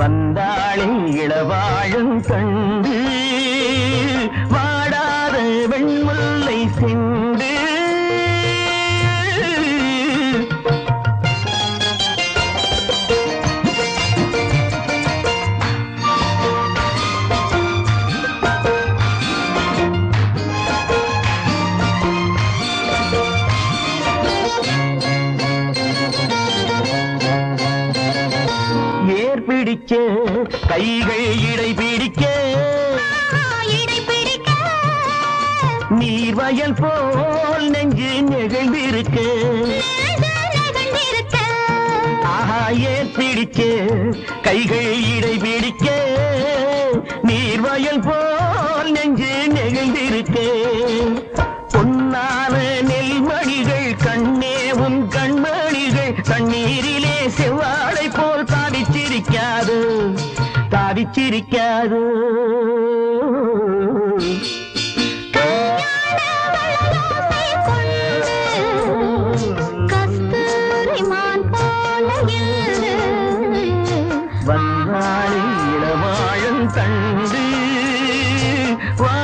வந்தாளே இளவாழும் கண். பிடிக்க கைகள் இடை பிடிக்க பிடிக்க நீர்வயல் போல் நெஞ்சு நெகிழ்ந்திருக்க. ஏன் பிடிக்க? கைகள் இடை பிடிக்க நீர்வயல் போல் நெஞ்சு நெகிழ்ந்திருக்க. பொன்னான நெல்மணிகள் கண்ணே உன் கண்மணிகள் தண்ணீரிலே செவ்வாழை போல் தாவிச்சிருக்காது தாவிச்சிருக்காது வந்தாளி இளவாழம் கண்டு வா